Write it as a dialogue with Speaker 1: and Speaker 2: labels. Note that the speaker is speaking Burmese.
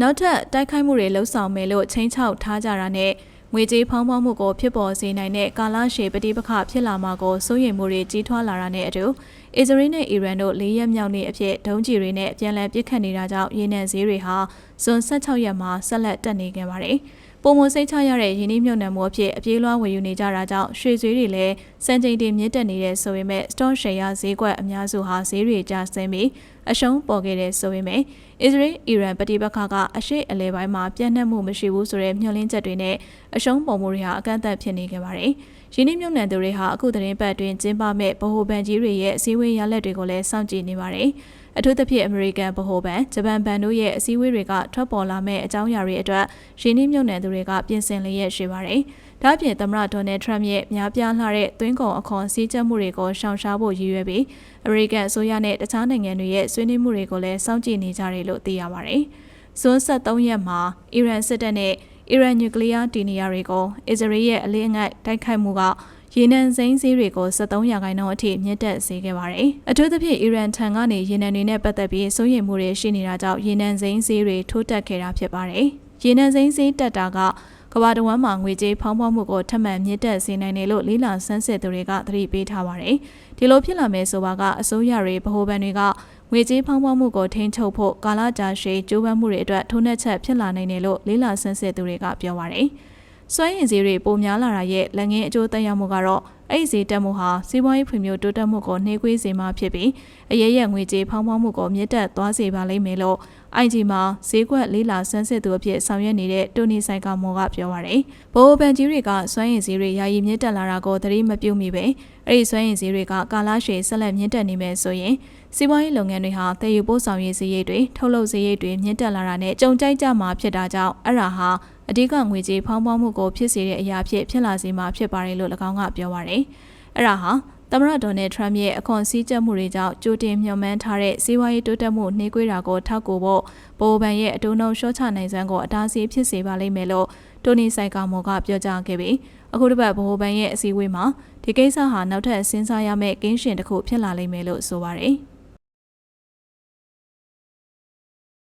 Speaker 1: နောက်ထပ်တိုက်ခိုက်မှုတွေလှုပ်ဆောင်မယ်လို့ချိန်ချောက်ထားကြတာနဲ့ငွေကြေးဖောင်းပွားမှုကိုဖြစ်ပေါ်စေနိုင်တဲ့ကာလရှည်ပဋိပက္ခဖြစ်လာမှာကိုစိုးရိမ်မှုတွေကြီးထွားလာတာနဲ့အတူအစ္စရေးနဲ့အီရန်တို့လေးရက်မြောက်နေ့အဖြစ်ဒုံးကျည်တွေနဲ့ပြန်လည်ပစ်ခတ်နေတာကြောင့်ရေနံဈေးတွေဟာဇွန်16ရက်မှာဆက်လက်တက်နေခဲ့ပါတယ်။ ပုံမစိတ်ချရတဲ့ယင်းနှိမ့်မြုံနယ်မှုအဖြစ်အပြေးလွှားဝယ်ယူနေကြတာကြောင့်ရွှေဈေးတွေလည်းစံချိန်တင်မြင့်တက်နေတဲ့ဆိုပေမဲ့ stock share ဈေးကွက်အများစုဟာဈေးတွေကျဆင်းပြီးအရှုံးပေါ်ခဲ့တဲ့ဆိုပေမဲ့အစ္စရေးအီရန်ပဋိပက္ခကအရှိအလဲပိုင်းမှာပြန့်နှံ့မှုမရှိဘူးဆိုတဲ့မျှော်လင့်ချက်တွေနဲ့အရှုံးပေါ်မှုတွေဟာအကန့်အသတ်ဖြစ်နေခဲ့ပါတယ်။ယင်းနှိမ့်မြုံနယ်သူတွေဟာအခုသတင်းပတ်တွင်ကျင်းပမဲ့ဗဟိုဘဏ်ကြီးတွေရဲ့အစည်းအဝေးရလဒ်တွေကိုလည်းစောင့်ကြည့်နေပါတယ်။ အထူးသဖြင့်အမေရိကန်ဗဟိုဘဏ်ဂျပန်ဘဏ်တို့ရဲ့အစည်းအဝေးတွေကထွက်ပေါ်လာမဲ့အကြောင်းအရာတွေအတွက်ရင်းနှီးမြှုပ်နှံသူတွေကပြင်ဆင်လျက်ရှိပါတယ်။ဒါ့အပြင်သမ္မတဒေါ်နယ်ထရမ့်ရဲ့များပြားလှတဲ့သွင်းကုန်အခွန်စည်းကြပ်မှုတွေကိုရှောင်ရှားဖို့ရည်ရွယ်ပြီးအမေရိကန်အစိုးရနဲ့တခြားနိုင်ငံတွေရဲ့ဆွေးနွေးမှုတွေကိုလည်းစောင့်ကြည့်နေကြတယ်လို့သိရပါတယ်။ဇွန်23ရက်မှာအီရန်စစ်တပ်နဲ့အီရန်နျူကလ িয়ার တီနီယာတွေကိုအစ္စရေးရဲ့အလေးအငိုက်တိုက်ခိုက်မှုက ရေနံစိမ်းဈေးတွေကို73ရာခိုင်နှုန်းအထိမြင့်တက်စေခဲ့ပါတယ်။အထူးသဖြင့်အီရန်ထံကနေရေနံတွေနဲ့ပတ်သက်ပြီးစိုးရိမ်မှုတွေရှိနေတာကြောင့်ရေနံစိမ်းဈေးတွေထိုးတက်ခဲ့တာဖြစ်ပါတယ်။ရေနံစိမ်းဈေးတက်တာကကမ္ဘာတဝန်းမှာငွေကြေးဖောင်းပွားမှုကိုထပ်မံမြင့်တက်စေနိုင်တယ်လို့လေးလာဆန်းစစ်သူတွေကသတိပေးထားပါတယ်။ဒီလိုဖြစ်လာမယ်ဆိုပါကအစိုးရတွေဗဟိုဘဏ်တွေကငွေကြေးဖောင်းပွားမှုကိုထိန်းချုပ်ဖို့ကာလကြာရှည်ကြိုးပမ်းမှုတွေအတွက်ထိုးနှက်ချက်ဖြစ်လာနိုင်တယ်လို့လေးလာဆန်းစစ်သူတွေကပြောပါတယ်။ စွမ်းရည်ဈေးတွေပိုများလာတာရဲ့လက်ငင်းအကျိုးသက်ရောက်မှုကတော့အဲ့ဒီဈေးတက်မှုဟာစီးပွားရေးဖွံ့ဖြိုးတိုးတက်မှုကိုနှေးကွေးစေမှာဖြစ်ပြီးအရေးရငွေကြေးဖောင်းပွားမှုကိုမြင့်တက်သွားစေပါလိမ့်မယ်လို့ IG မှာဈေးကွက်လေးလာဆန်းစစ်သူအဖြစ်ဆောင်ရွက်နေတဲ့တိုနီဆိုင်ကမော်ကပြောပါရယ်။ဘိုးဘန်ကြီးတွေကစွမ်းရည်ဈေးတွေယာယီမြင့်တက်လာတာကိုသတိမပြုမိပဲအဲ့ဒီစွမ်းရည်ဈေးတွေကကာလရှည်ဆက်လက်မြင့်တက်နေမယ်ဆိုရင်စီးပွားရေးလုပ်ငန်းတွေဟာတည်ယူပို့ဆောင်ရေးဈေးရိတ်တွေထုတ်လုပ်ဈေးရိတ်တွေမြင့်တက်လာတာနဲ့ကြုံကြိုက်ကြမှာဖြစ်တာကြောင့်အဲ့ဒါဟာ အဓိကငွေကြေးဖောင်းပွားမှုကိုဖြစ်စေတဲ့အရာဖြစ်ဖြစ်လာစေမှာဖြစ်ပါတယ်လို့၎င်းကပြောပါရယ်။အဲ့ဒါဟာသမ္မတဒေါ်နယ်ထရမ့်ရဲ့အခွန်စည်းကြပ်မှုတွေကြောင့်ကြိုတင်မျှော်မှန်းထားတဲ့စီးပွားရေးတိုးတက်မှုနှေးကွေးတာကိုထောက်ကူဖို့ဗိုလ်ဘဏ်ရဲ့အတူနှုံရှော့ချနိုင်စွမ်းကိုအတားဆီးဖြစ်စေပါလိမ့်မယ်လို့တိုနီဆိုင်ကာမော်ကပြောကြားခဲ့ပြီးအခုတစ်ပတ်ဗဟိုဘဏ်ရဲ့အစည်းအဝေးမှာဒီကိစ္စဟာနောက်ထပ်စဉ်းစားရမယ့်ကင်းရှင်တစ်ခုဖြစ်လာလိမ့်မယ်လို့ဆိုပါတယ်။